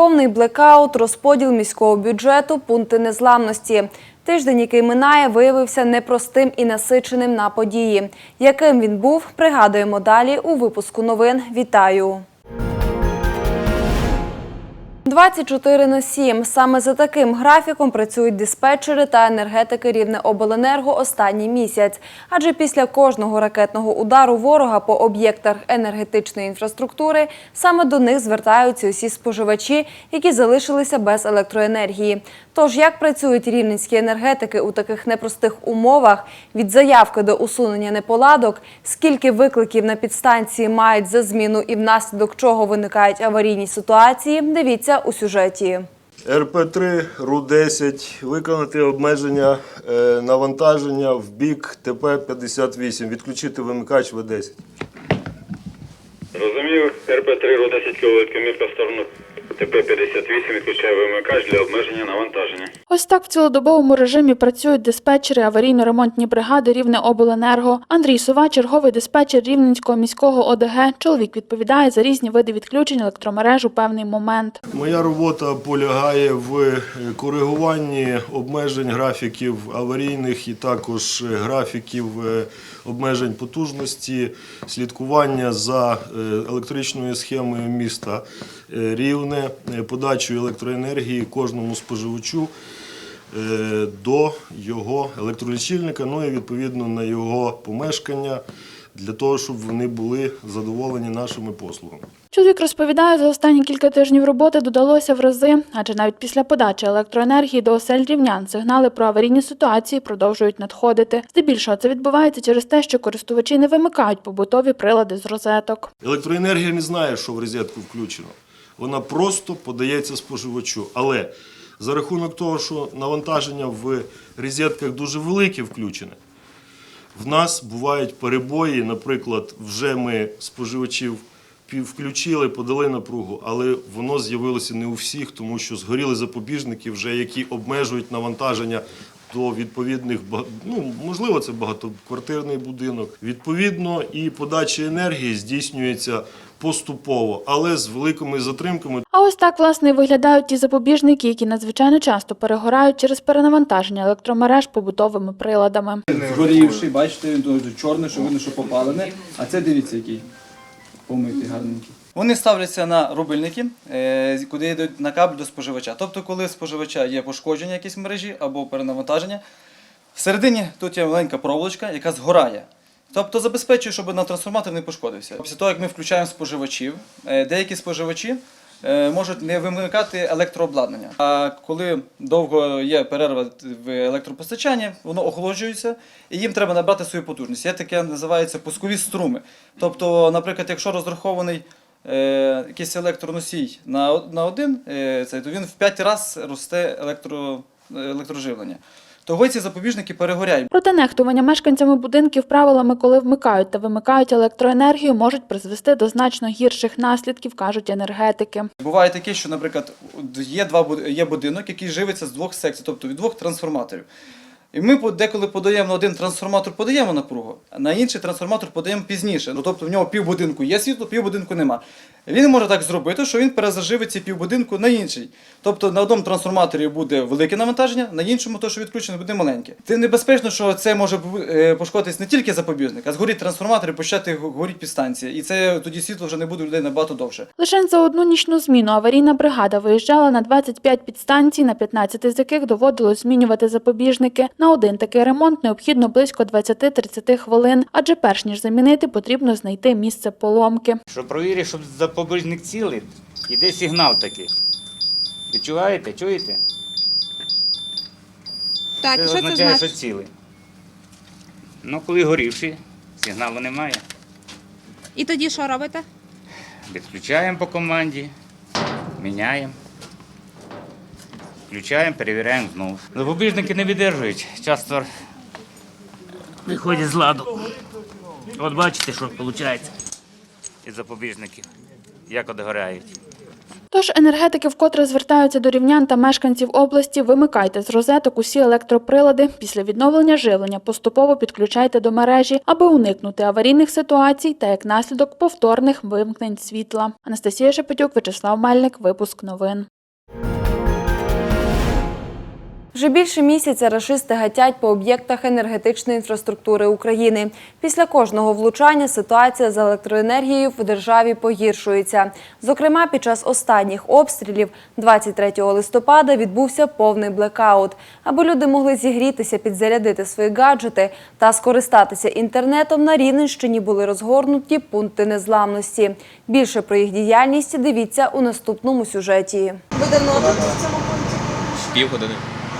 Повний блекаут, розподіл міського бюджету, пункти незламності. Тиждень, який минає, виявився непростим і насиченим на події. Яким він був, пригадуємо далі у випуску новин. Вітаю! 24 на 7. Саме за таким графіком працюють диспетчери та енергетики Рівне Обленерго останній місяць. Адже після кожного ракетного удару ворога по об'єктах енергетичної інфраструктури саме до них звертаються усі споживачі, які залишилися без електроенергії. Тож як працюють рівненські енергетики у таких непростих умовах від заявки до усунення неполадок, скільки викликів на підстанції мають за зміну і внаслідок чого виникають аварійні ситуації, дивіться у сюжеті. РП-3, РУ-10, виконати обмеження е, навантаження в бік ТП-58, відключити вимикач В-10. Розумію, РП-3 ро 10 кВт комірка в сторону ТП-58 відключає вимикач для обмеження навантаження. Ось так в цілодобовому режимі працюють диспетчери аварійно-ремонтні бригади Рівне Обленерго. Андрій Сова, черговий диспетчер Рівненського міського ОДГ. Чоловік відповідає за різні види відключень електромереж у певний момент. Моя робота полягає в е, коригуванні обмежень графіків аварійних і також е, графіків е, обмежень потужності, слідкування за електричною схемою міста Рівне, подачою електроенергії кожному споживачу е, до його електролічильника, ну і відповідно на його помешкання для того, щоб вони були задоволені нашими послугами. Чоловік розповідає, за останні кілька тижнів роботи додалося в рази, адже навіть після подачі електроенергії до осель рівнян сигнали про аварійні ситуації продовжують надходити. Здебільшого це відбувається через те, що користувачі не вимикають побутові прилади з розеток. Електроенергія не знає, що в розетку включено. Вона просто подається споживачу. Але за рахунок того, що навантаження в розетках дуже велике включене, в нас бувають перебої. Наприклад, вже ми споживачів включили, подали напругу, але воно з'явилося не у всіх, тому що згоріли запобіжники, вже які обмежують навантаження до відповідних ну, можливо, це багатоквартирний будинок. Відповідно, і подача енергії здійснюється поступово, але з великими затримками. А ось так власне і виглядають ті запобіжники, які надзвичайно часто перегорають через перенавантаження електромереж побутовими приладами. Згорівший, бачите, він дуже чорний, що видно, що попалене. А це дивіться, який помитий, гарненький. Вони ставляться на рубильники, е, куди йдуть на кабель до споживача. Тобто, коли в споживача є пошкодження якісь мережі або перенавантаження, всередині тут є маленька проволочка, яка згорає. Тобто забезпечує, щоб на трансформатор не пошкодився. Після того, як ми включаємо споживачів, е, деякі споживачі е, можуть не вимикати електрообладнання. А коли довго є перерва в електропостачанні, воно охолоджується і їм треба набрати свою потужність. Є таке називається пускові струми. Тобто, наприклад, якщо розрахований е, якийсь електроносій на, один, то він в 5 разів росте електро, електроживлення. Того ці запобіжники перегоряють. Проте нехтування мешканцями будинків правилами, коли вмикають та вимикають електроенергію, можуть призвести до значно гірших наслідків, кажуть енергетики. Буває таке, що, наприклад, є два є будинок, який живиться з двох секцій, тобто від двох трансформаторів. І ми деколи подаємо на один трансформатор, подаємо напругу, а на інший трансформатор подаємо пізніше. Ну, тобто в нього півбудинку є світло, півбудинку нема. Він може так зробити, що він перезаживить ці півбудинку на інший. Тобто на одному трансформаторі буде велике навантаження, на іншому, то, що відключено, буде маленьке. Це небезпечно, що це може е, пошкодитись не тільки запобіжник, а згоріть трансформатор і почати го- горіть підстанція. І це тоді світло вже не буде людей набагато довше. Лише за одну нічну зміну аварійна бригада виїжджала на 25 підстанцій, на 15 з яких доводилось змінювати запобіжники. На один такий ремонт необхідно близько 20-30 хвилин, адже перш ніж замінити, потрібно знайти місце поломки. Що провірить, щоб запобіжник цілий, іде сигнал такий. Відчуваєте? Чуєте? Так, це що це означає, що цілий. Ну, коли горівший, сигналу немає. І тоді що робите? Відключаємо по команді, міняємо. Включаємо, перевіряємо знову. Запобіжники не видержують. Часто виходять з ладу. От бачите, що виходить із запобіжників, як от горають. Тож енергетики вкотре звертаються до рівнян та мешканців області. Вимикайте з розеток усі електроприлади. Після відновлення живлення поступово підключайте до мережі, аби уникнути аварійних ситуацій та як наслідок повторних вимкнень світла. Анастасія Шепетюк, Вячеслав Мельник. Випуск новин. Вже більше місяця рашисти гатять по об'єктах енергетичної інфраструктури України. Після кожного влучання ситуація з електроенергією в державі погіршується. Зокрема, під час останніх обстрілів 23 листопада відбувся повний блекаут. Аби люди могли зігрітися, підзарядити свої гаджети та скористатися інтернетом, на Рівненщині були розгорнуті пункти незламності. Більше про їх діяльність дивіться у наступному сюжеті. Ви давно в цьому пункті? Півгодини.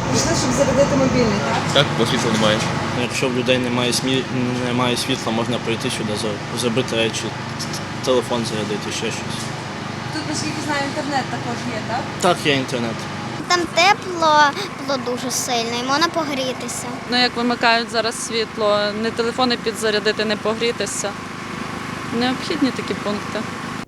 Прийшли, щоб зарядити мобільник. Так, бо світла немає. Якщо в людей немає смі... немає світла, можна прийти сюди, за- забити речі, телефон зарядити, ще щось. Тут, наскільки знаю, інтернет також є, так? Так, є інтернет. Там тепло було дуже сильно і можна погрітися. Ну, як вимикають зараз світло, не телефони підзарядити, не погрітися. Необхідні такі пункти.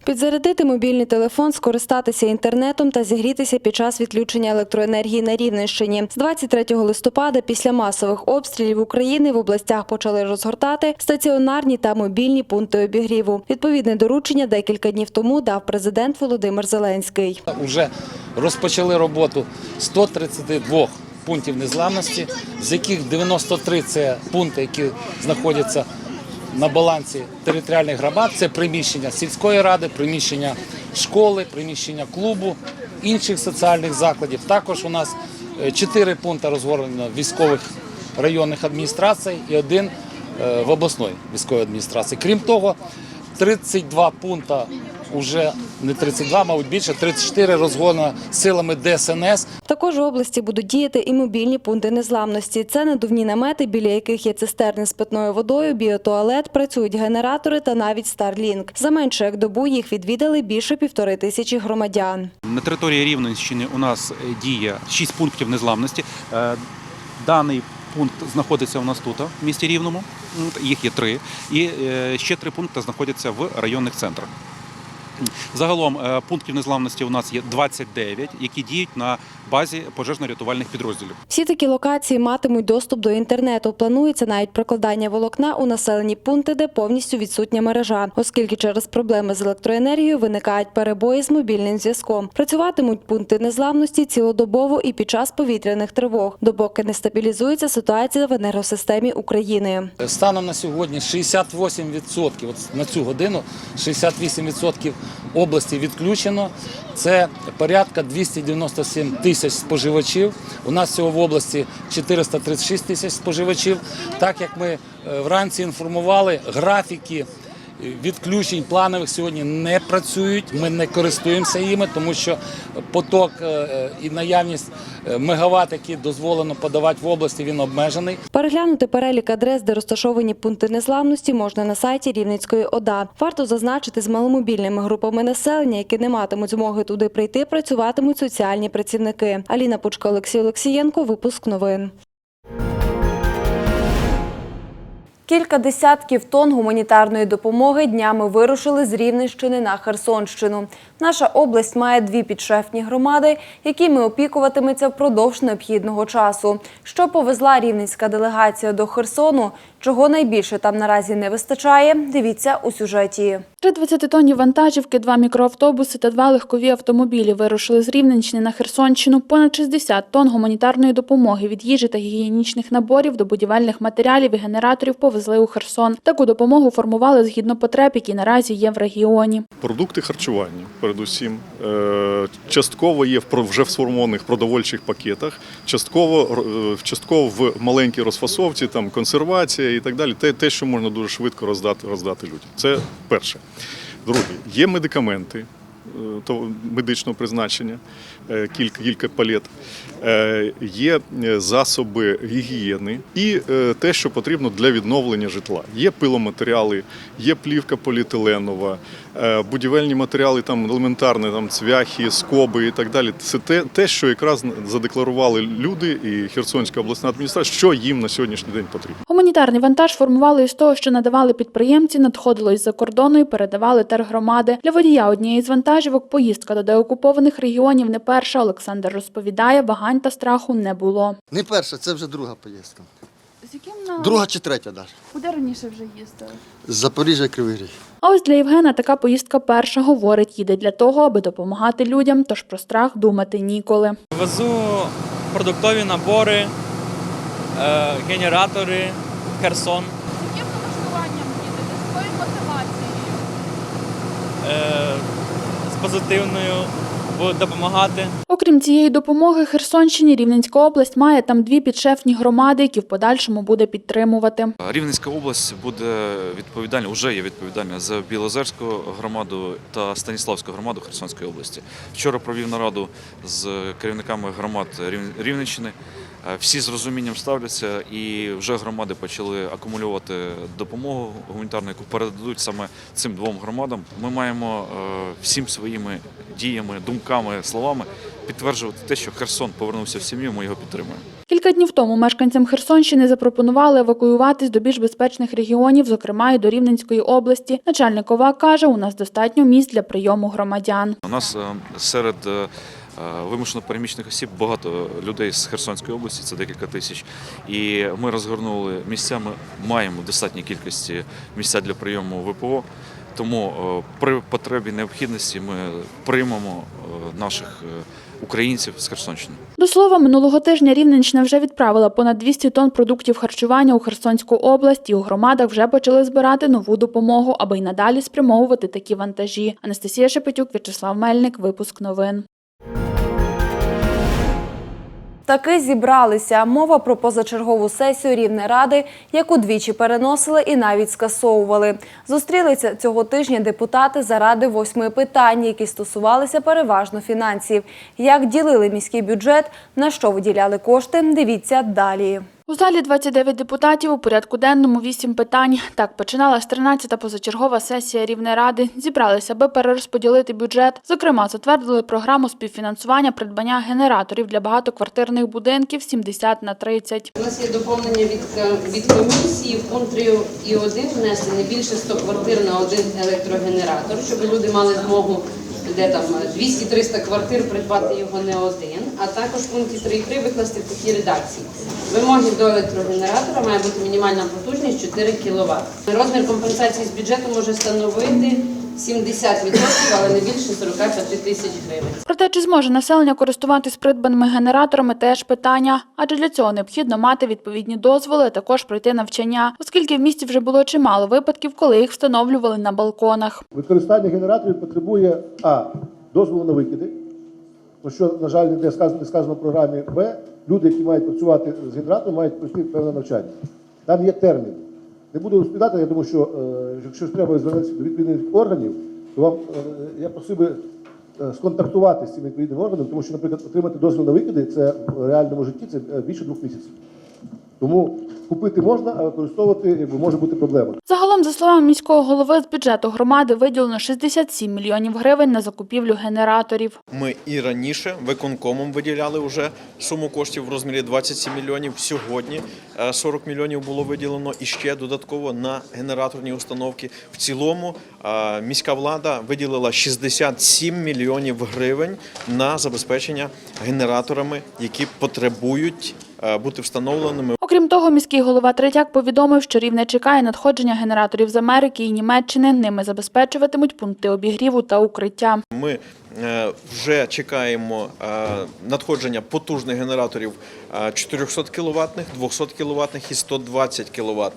Підзарядити мобільний телефон, скористатися інтернетом та зігрітися під час відключення електроенергії на Рівненщині. З 23 листопада після масових обстрілів України в областях почали розгортати стаціонарні та мобільні пункти обігріву. Відповідне доручення декілька днів тому дав президент Володимир Зеленський. Вже розпочали роботу 132 пунктів незламності, з яких 93 – це пункти, які знаходяться на балансі територіальних громад. Це приміщення сільської ради, приміщення школи, приміщення клубу, інших соціальних закладів. Також у нас чотири пункти розгорнено військових районних адміністрацій і один е, в обласної військової адміністрації. Крім того, 32 пункти вже не 32, мабуть більше 34 розгону силами ДСНС. Також в області будуть діяти і мобільні пункти незламності. Це надувні намети, біля яких є цистерни з питною водою, біотуалет, працюють генератори та навіть Starlink. За менше як добу їх відвідали більше півтори тисячі громадян. На території Рівненщини у нас е, діє 6 пунктів незламності. Е, Даний пункт знаходиться у нас тут, в місті Рівному. Їх є три. І е, ще три пункти знаходяться в районних центрах. Загалом е, пунктів незламності у нас є 29, які діють на базі пожежно-рятувальних підрозділів. Всі такі локації матимуть доступ до інтернету. Планується навіть прокладання волокна у населені пункти, де повністю відсутня мережа, оскільки через проблеми з електроенергією виникають перебої з мобільним зв'язком. Працюватимуть пункти незламності цілодобово і під час повітряних тривог, допоки не стабілізується ситуація в енергосистемі України. Станом на сьогодні 68%, от на цю годину 68% області відключено. Це порядка 297 тисяч споживачів. У нас всього в області 436 тисяч споживачів. Так як ми е, вранці інформували, графіки відключень планових сьогодні не працюють. Ми не користуємося їми, тому що поток е, і наявність е, мегаватт, які дозволено подавати в області, він обмежений. Переглянути перелік адрес, де розташовані пункти незламності, можна на сайті Рівненської ОДА. Варто зазначити, з маломобільними групами населення, які не матимуть змоги туди прийти, працюватимуть соціальні працівники. Аліна Пучко, Олексій Олексієнко, випуск новин. Кілька десятків тонн гуманітарної допомоги днями вирушили з Рівненщини на Херсонщину. Наша область має дві підшефні громади, якими опікуватиметься впродовж необхідного часу. Що повезла рівненська делегація до Херсону, чого найбільше там наразі не вистачає, дивіться у сюжеті. Три 20-тонні вантажівки, два мікроавтобуси та два легкові автомобілі вирушили з Рівненщини на Херсонщину. Понад 60 тонн гуманітарної допомоги від їжі та гігієнічних наборів до будівельних матеріалів і генераторів повезли у Херсон. Таку допомогу формували згідно потреб, які наразі є в регіоні. Продукти харчування, передусім, Е, частково є в вже в сформованих продовольчих пакетах, частково, е, частково в маленькій розфасовці, там консервація і так далі. Те, те, що можна дуже швидко роздати, роздати людям. Це перше. Друге, є медикаменти. е, медичного призначення, кілька кілька палет, є е, засоби гігієни і е, те, що потрібно для відновлення житла. Є пиломатеріали, є плівка поліетиленова, е, будівельні матеріали, там елементарні, там цвяхи, скоби і так далі. Це те, те, що якраз задекларували люди і Херсонська обласна адміністрація, що їм на сьогоднішній день потрібно. Гуманітарний вантаж формували із того, що надавали підприємці, надходило із-за кордону і передавали тергромади. Для водія однієї з вантажівок поїздка до деокупованих регіонів не перша. Олександр розповідає, вагань та страху не було. Не перша, це вже друга поїздка. З яким на Друга чи третя навіть. куди раніше вже їздили? З Запоріжжя Кривий Ріг. А ось для Євгена така поїздка перша говорить, їде для того, аби допомагати людям, тож про страх думати ніколи. Везу продуктові набори, е, генератори, Херсон. З Яким налаштуванням їдете? З якою мотивацією? Е, з позитивною, допомагати. Окрім цієї допомоги, Херсонщині Рівненська область має там дві підшефні громади, які в подальшому буде підтримувати. Рівненська область буде відповідальна, вже є відповідальна за Білозерську громаду та Станіславську громаду Херсонської області. Вчора провів нараду з керівниками громад Рів- Рівненщини. Е, Всі з розумінням ставляться, і вже громади почали акумулювати допомогу гуманітарну, яку передадуть саме цим двом громадам. Ми маємо е, всім своїми діями, думками, словами підтверджувати те, що Херсон повернувся в сім'ю. Ми його підтримуємо. Кілька днів тому мешканцям Херсонщини запропонували евакуюватись до більш безпечних регіонів, зокрема і до Рівненської області. Начальник ОВА каже, у нас достатньо місць для прийому громадян. У нас е, серед вимушено переміщених осіб багато людей з Херсонської області, це декілька тисяч. І ми розгорнули місця. Ми маємо в достатній кількості місця для прийому ВПО. Тому е, при потребі необхідності ми приймемо е, наших е, українців з Херсонщини. До слова, минулого тижня Рівненщина вже відправила понад 200 тонн продуктів харчування у Херсонську область, і у громадах вже почали збирати нову допомогу, аби й надалі спрямовувати такі вантажі. Анастасія Шепетюк, В'ячеслав Мельник, випуск новин. Таки зібралися. Мова про позачергову сесію Рівнеради, яку двічі переносили і навіть скасовували. Зустрілися цього тижня депутати заради восьми питань, які стосувалися переважно фінансів. Як ділили міський бюджет, на що виділяли кошти, дивіться далі. У залі 29 депутатів у порядку денному 8 питань. Так починалась 13-та позачергова сесія Рівнеради. Зібралися, аби перерозподілити бюджет. Зокрема, затвердили програму співфінансування придбання генераторів для багатоквартирних будинків 70 на 30. У нас є доповнення від, від комісії в пункт 3 і 1 внести не більше 100 квартир на один електрогенератор, щоб люди мали змогу де там 200-300 квартир придбати його не один, а також в пункті 3 і 3 викласти в такій редакції. Вимоги до електрогенератора має бути мінімальна потужність 4 кВт. Розмір компенсації з бюджету може становити 70%, але не більше 45 тисяч гривень. Проте, чи зможе населення користуватись придбаними генераторами, теж питання. Адже для цього необхідно мати відповідні дозволи, а також пройти навчання, оскільки в місті вже було чимало випадків, коли їх встановлювали на балконах. Використання генераторів потребує А. Дозволу на викиди, про що, на жаль, не сказано, не сказано в програмі Б. Люди, які мають працювати з гідратом, мають пройти певне навчання. Там є термін. Не буду розповідати, я думаю, що е, якщо треба звернутися до відповідних органів, то вам е, я просив би е, сконтактувати з цим відповідним органом, тому що, наприклад, отримати дозвіл на викиди це в реальному житті це більше двох місяців. Тому купити можна, а використовувати якби, може бути проблема. Загалом, за словами міського голови, з бюджету громади виділено 67 мільйонів гривень на закупівлю генераторів. Ми і раніше виконкомом виділяли вже суму коштів в розмірі 27 мільйонів. Сьогодні е, 40 мільйонів було виділено і ще додатково на генераторні установки. В цілому е, міська влада виділила 67 мільйонів гривень на забезпечення генераторами, які потребують е, бути встановленими. Окрім того, міський голова Третяк повідомив, що рівне чекає надходження генераторів з Америки і Німеччини. Ними забезпечуватимуть пункти обігріву та укриття. Ми е, вже чекаємо е, надходження потужних генераторів е, 400 кВт, 200 кВт і 120 кВт.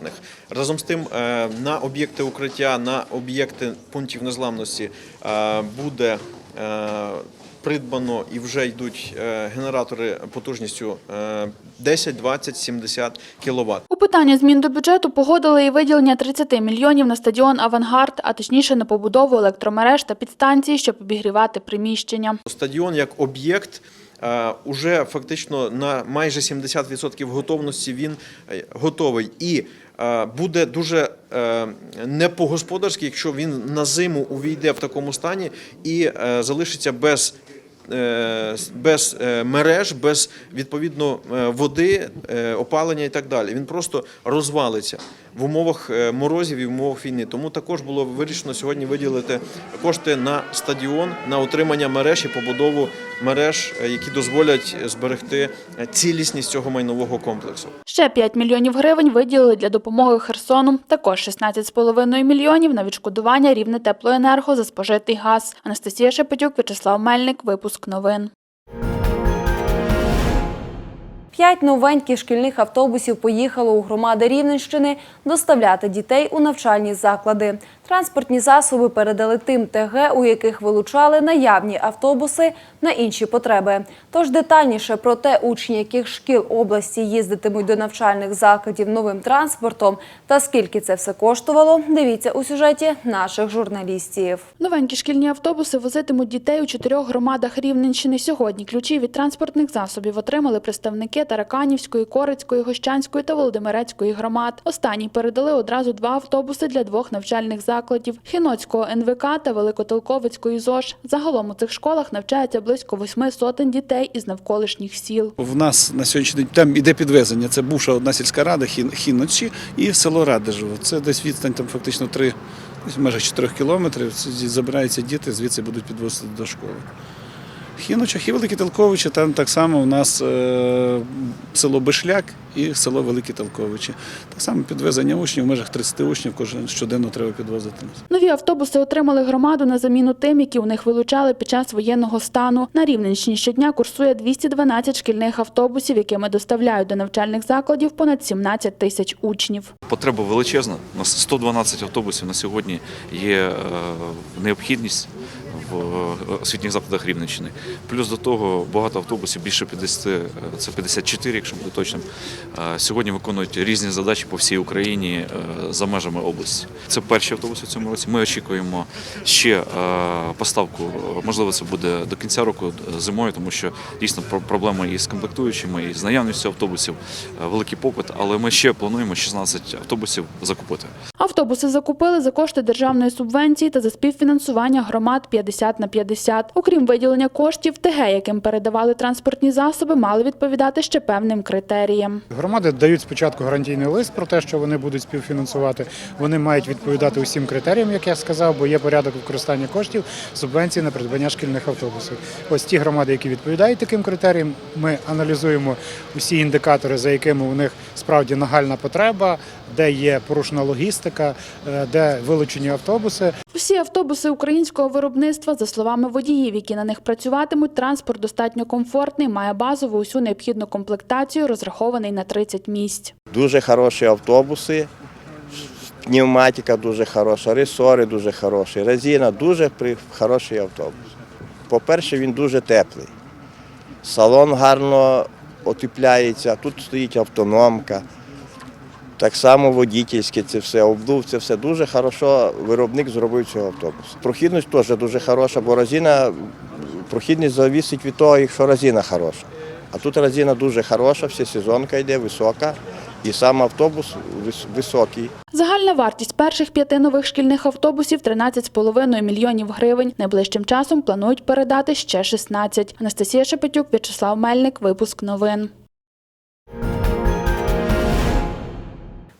Разом з тим е, на об'єкти укриття, на об'єкти пунктів незламності е, буде е, придбано і вже йдуть е, генератори потужністю е, 10, 20, 70 кВт. У питання змін до бюджету погодили і виділення 30 мільйонів на стадіон Авангард, а точніше на побудову електромереж та підстанцій, щоб обігрівати приміщення. Стадіон як об'єкт. е, Уже фактично на майже 70% готовності він е, готовий. І буде дуже не по-господарськи, якщо він на зиму увійде в такому стані і залишиться без. Е, Без е, мереж, без відповідно е, води, опалення і так далі. Він просто розвалиться в умовах е, морозів і в умовах війни. Тому також було вирішено сьогодні виділити кошти на стадіон, на утримання мереж і побудову мереж, е, які дозволять зберегти е, цілісність цього майнового комплексу. Ще 5 мільйонів гривень виділили для допомоги Херсону. Також 16,5 мільйонів на відшкодування рівне теплоенерго за спожитий газ. Анастасія Шепетюк, Вячеслав Мельник. Випуск новин. П'ять новеньких шкільних автобусів поїхало у громади Рівненщини доставляти дітей у навчальні заклади. Транспортні засоби передали тим ТГ, у яких вилучали наявні автобуси на інші потреби. Тож детальніше про те, учні яких шкіл області їздитимуть до навчальних закладів новим транспортом та скільки це все коштувало, дивіться у сюжеті наших журналістів. Новенькі шкільні автобуси возитимуть дітей у чотирьох громадах Рівненщини. Сьогодні ключі від транспортних засобів отримали представники Тараканівської, Корицької, Гощанської та Володимирецької громад. Останні передали одразу два автобуси для двох навчальних закладів – Хіноцького НВК та Великотолковицької ЗОЖ. Загалом у цих школах навчається близько восьми сотень дітей із навколишніх сіл. В нас на сьогоднішній день там іде підвезення. Це бувша одна сільська рада Хін- Хіночі і село Радежево. Це десь відстань там фактично 3, десь в межах 4 кілометрів. Забираються діти, звідси будуть підвозити до школи. Хіночах і Великі Толковичі, там так само у нас е, село Бишляк і село Великі Толковичі. Так само підвезення учнів, в межах 30 учнів кожен щоденно треба підвозити. Нові автобуси отримали громаду на заміну тим, які у них вилучали під час воєнного стану. На Рівненщині щодня курсує 212 шкільних автобусів, якими доставляють до навчальних закладів понад 17 тисяч учнів. Потреба величезна. У нас 112 автобусів на сьогодні є е, необхідність в е, освітніх закладах Рівненщини. Плюс до того багато автобусів, більше 50, е, це 54, якщо бути точним, е, сьогодні виконують різні задачі по всій Україні за межами області. Це перші автобуси в цьому році. Ми очікуємо ще поставку, можливо, це буде до кінця року зимою, тому що дійсно про- проблеми і з комплектуючими, і з наявністю автобусів, великий попит, але ми ще плануємо 16 автобусів закупити. Автобуси закупили за кошти державної субвенції та за співфінансування громад 50 на 50. Окрім виділення коштів, ТГ, яким передавали транспортні засоби, мали відповідати ще певним критеріям. Громади дають спочатку гарантійний лист про те, що вони будуть співфінансувати. Вони мають відповідати усім критеріям, як я сказав, бо є порядок використання коштів субвенції на придбання шкільних автобусів. Ось ті громади, які відповідають таким критеріям, ми аналізуємо усі індикатори, за якими у них справді нагальна потреба, де є порушена логістика, е, де вилучені автобуси. Усі автобуси українського виробництва, за словами водіїв, які на них працюватимуть, транспорт достатньо комфортний, має базову усю необхідну комплектацію, розрахований на 30 місць. Дуже хороші автобуси, пневматика дуже хороша, ресори дуже хороші, резина дуже хороший автобус. По-перше, він дуже теплий. Салон гарно отепляється, тут стоїть автономка. Так само водітельське це все, обдув, це все дуже хорошо. Виробник зробив цього автобусу. Прохідність теж дуже хороша, бо резина, прохідність залежить від того, якщо резина хороша. А тут резина дуже хороша, всесезонка йде, висока, і сам автобус високий. Загальна вартість перших п'яти нових шкільних автобусів 13,5 мільйонів гривень. Найближчим часом планують передати ще 16. Анастасія Шепетюк, В'ячеслав Мельник. Випуск новин.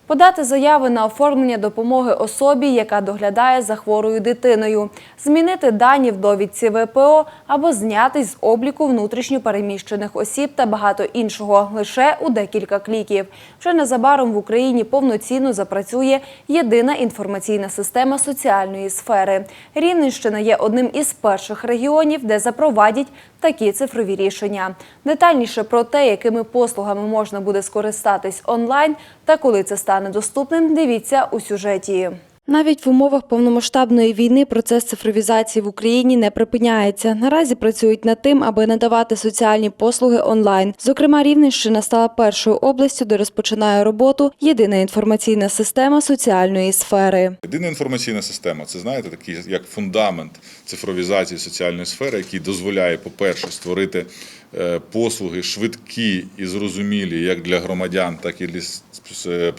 Подати заяви на оформлення допомоги особі, яка доглядає за хворою дитиною, змінити дані в довідці ВПО або знятись з обліку внутрішньо переміщених осіб та багато іншого лише у декілька кліків. Вже незабаром в Україні повноцінно запрацює єдина інформаційна система соціальної сфери. Рівненщина є одним із перших регіонів, де запровадять такі цифрові рішення. Детальніше про те, якими послугами можна буде скористатись онлайн та коли це стане доступним, дивіться у сюжеті. Навіть в умовах повномасштабної війни процес цифровізації в Україні не припиняється. Наразі працюють над тим, аби надавати соціальні послуги онлайн. Зокрема, Рівненщина стала першою областю, де розпочинає роботу єдина інформаційна система соціальної сфери. Єдина інформаційна система це знаєте, такий як фундамент цифровізації соціальної сфери, який дозволяє, по-перше, створити е, послуги швидкі і зрозумілі як для громадян, так і для с-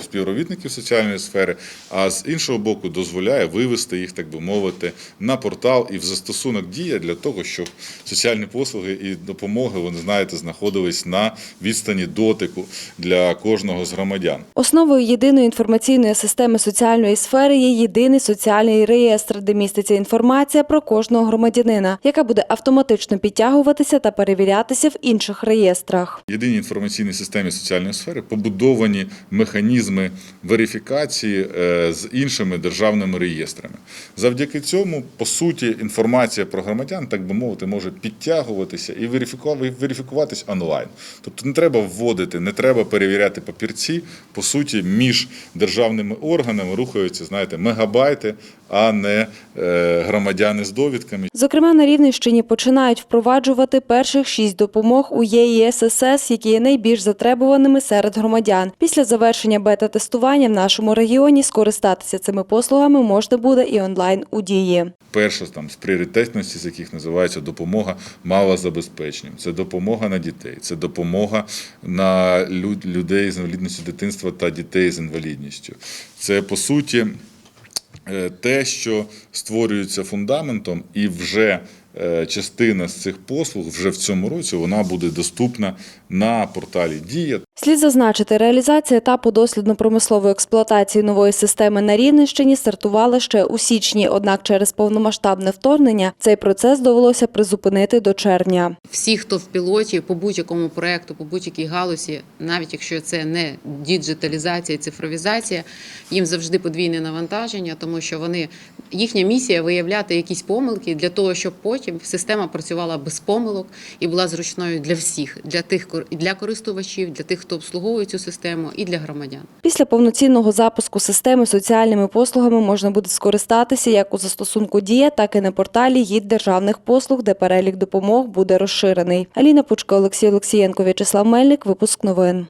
співробітників соціальної сфери. А з іншого боку, дозволяє вивести їх, так би мовити, на портал і в застосунок дія для того, щоб соціальні послуги і допомоги, вони знаєте, знаходились на відстані дотику для кожного з громадян. Основою єдиної інформаційної системи соціальної сфери є єдиний соціальний реєстр, де міститься інформація про кожного громадянина, яка буде автоматично підтягуватися та перевірятися в інших реєстрах. В єдиній інформаційній системі соціальної сфери побудовані механізми верифікації е, з іншими державними реєстрами. Завдяки цьому, по суті, інформація про громадян, так би мовити, може підтягуватися і верифіку- верифікуватись онлайн. Тобто не треба вводити, не треба перевіряти папірці. По суті, між державними органами рухаються, знаєте, мегабайти, а не е, громадяни з довідками. Зокрема, на Рівненщині починають впроваджувати перших шість допомог у ЄІССС, які є найбільш затребуваними серед громадян. Після завершення бета-тестування в нашому регіоні скористатися цими послугами можна буде і онлайн у дії. Перша там з пріоритетності, з яких називається допомога малозабезпеченим. Це допомога на дітей, це допомога на людей з інвалідністю дитинства та дітей з інвалідністю. Це по суті е, те, що створюється фундаментом, і вже частина з цих послуг вже в цьому році вона буде доступна на порталі Дія. Слід зазначити, реалізація етапу дослідно-промислової експлуатації нової системи на Рівненщині стартувала ще у січні. Однак через повномасштабне вторгнення цей процес довелося призупинити до червня. Всі, хто в пілоті по будь-якому проекту, по будь-якій галузі, навіть якщо це не діджиталізація цифровізація, їм завжди подвійне навантаження, тому що вони їхня місія виявляти якісь помилки для того, щоб потім система працювала без помилок і була зручною для всіх, для тих для користувачів, для тих, хто обслуговує цю систему, і для громадян. Після повноцінного запуску системи соціальними послугами можна буде скористатися як у застосунку Дія, так і на порталі ГІД державних послуг, де перелік допомог буде розширений. Аліна Пучка, Олексій Олексієнко, В'ячеслав Мельник. Випуск новин.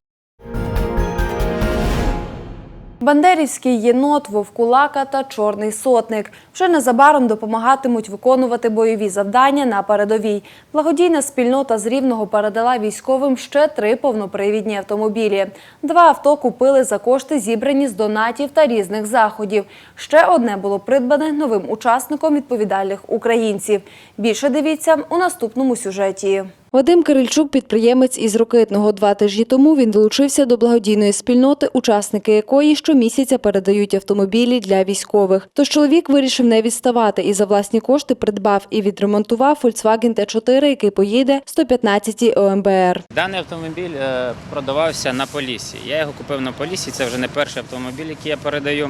Бандерівський єнот, вовкулака та чорний сотник вже незабаром допомагатимуть виконувати бойові завдання на передовій. Благодійна спільнота з Рівного передала військовим ще три повнопривідні автомобілі. Два авто купили за кошти, зібрані з донатів та різних заходів. Ще одне було придбане новим учасником відповідальних українців. Більше дивіться у наступному сюжеті. Вадим Кирильчук, підприємець із Рокитного. Два тижні тому він долучився до благодійної спільноти, учасники якої щомісяця передають автомобілі для військових. Тож чоловік вирішив не відставати і за власні кошти придбав і відремонтував Volkswagen T4, який поїде 115-й ОМБР. Даний автомобіль е, продавався на Поліссі. Я його купив на Поліссі, це вже не перший автомобіль, який я передаю.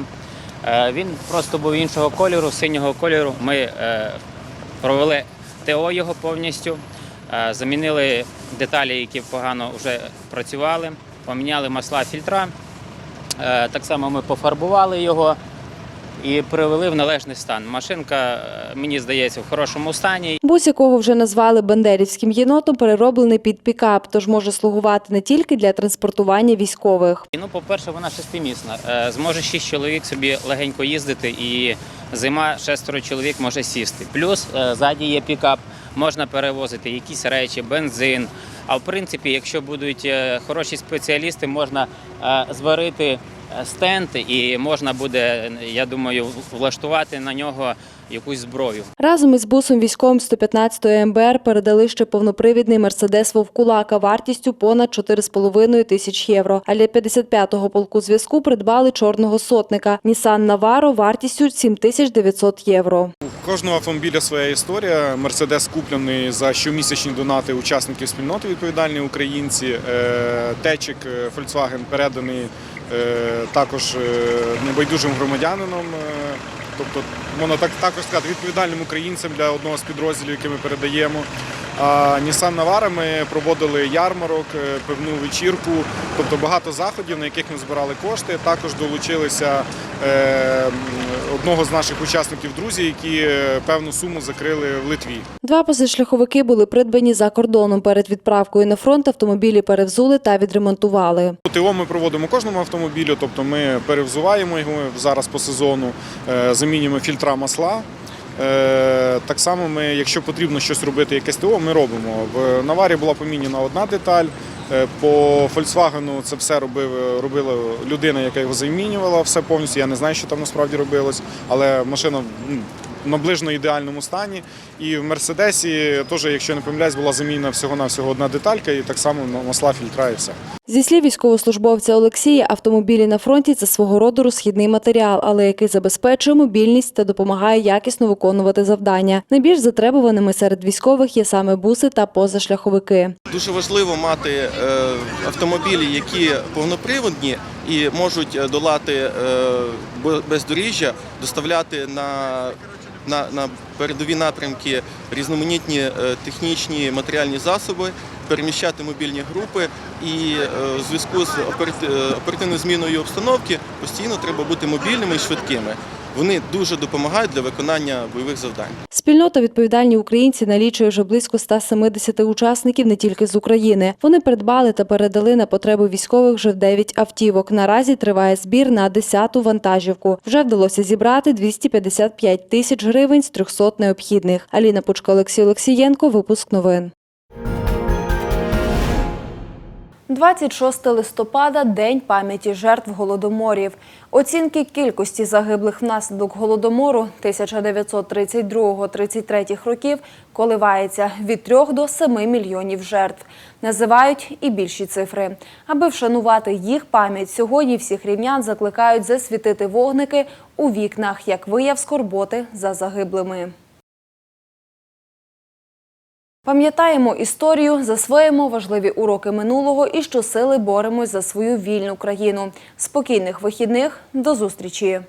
Е, Він просто був іншого кольору, синього кольору. Ми е, провели ТО його повністю, замінили деталі, які погано вже працювали, поміняли масла фільтра. Е, Так само ми пофарбували його і привели в належний стан. Машинка, е, мені здається, в хорошому стані. Бус, якого вже назвали бандерівським єнотом, перероблений під пікап, тож може слугувати не тільки для транспортування військових. Ну, по-перше, вона шестимісна. Е, Зможе шість чоловік собі легенько їздити, і зима шестеро чоловік може сісти. Плюс е, ззаді є пікап, можна перевозити якісь речі, бензин. А в принципі, якщо будуть хороші спеціалісти, можна зварити стенд і можна буде, я думаю, влаштувати на нього якусь зброю. Разом із бусом військовим 115-ї МБР передали ще повнопривідний Мерседес Вовкулака вартістю понад 4,5 тисяч євро. А для 55-го полку зв'язку придбали чорного сотника Нісан Наваро вартістю 7900 євро. Кожного автомобіля своя історія. Мерседес куплений за щомісячні донати учасників спільноти відповідальні українці. Е, Течик е, Volkswagen переданий е, також е, небайдужим громадянином. е, Тобто, можна так також сказати, відповідальним українцям для одного з підрозділів, який ми передаємо. А Nissan Navara ми проводили ярмарок, е, пивну вечірку, тобто багато заходів, на яких ми збирали кошти. Також долучилися е, одного з наших учасників друзі, які е, певну суму закрили в Литві. Два позашляховики були придбані за кордоном. Перед відправкою на фронт автомобілі перевзули та відремонтували. ТО ми проводимо кожному автомобілю, тобто ми перевзуваємо його зараз по сезону, е, замінюємо фільтра масла. Е, Так само ми, якщо потрібно щось робити, якесь ТО, ми робимо. В Наварі була поміняна одна деталь. е, По Volkswagen це все робив, робила людина, яка його замінювала, все повністю. Я не знаю, що там насправді робилось, але машина м, наближено ідеальному стані. І в Мерседесі теж, якщо не помиляюсь, була замінена всього-навсього одна деталька, і так само масла, фільтра і все. Зі слів військовослужбовця Олексія, автомобілі на фронті це свого роду розхідний матеріал, але який забезпечує мобільність та допомагає якісно виконувати завдання. Найбільш затребуваними серед військових є саме буси та позашляховики. Дуже важливо мати е, автомобілі, які повноприводні і можуть е, долати е, бездоріжжя, доставляти на, на, на передові напрямки різноманітні е, технічні матеріальні засоби, переміщати мобільні групи. І е, в зв'язку з е, оперативною зміною обстановки постійно треба бути мобільними і швидкими. Вони дуже допомагають для виконання бойових завдань. Спільнота відповідальні українці налічує вже близько 170 учасників не тільки з України. Вони придбали та передали на потреби військових вже 9 автівок. Наразі триває збір на 10-ту вантажівку. Вже вдалося зібрати 255 тисяч гривень з 300 необхідних. Аліна Пучко, Олексій Олексієнко. Випуск новин. 26 листопада – День пам'яті жертв голодоморів. Оцінки кількості загиблих внаслідок голодомору 1932-33 років коливається від 3 до 7 мільйонів жертв. Називають і більші цифри. Аби вшанувати їх пам'ять, сьогодні всіх рівнян закликають засвітити вогники у вікнах, як вияв скорботи за загиблими. Пам'ятаємо історію, засвоїмо важливі уроки минулого і щосили боремось за свою вільну країну. Спокійних вихідних. До зустрічі!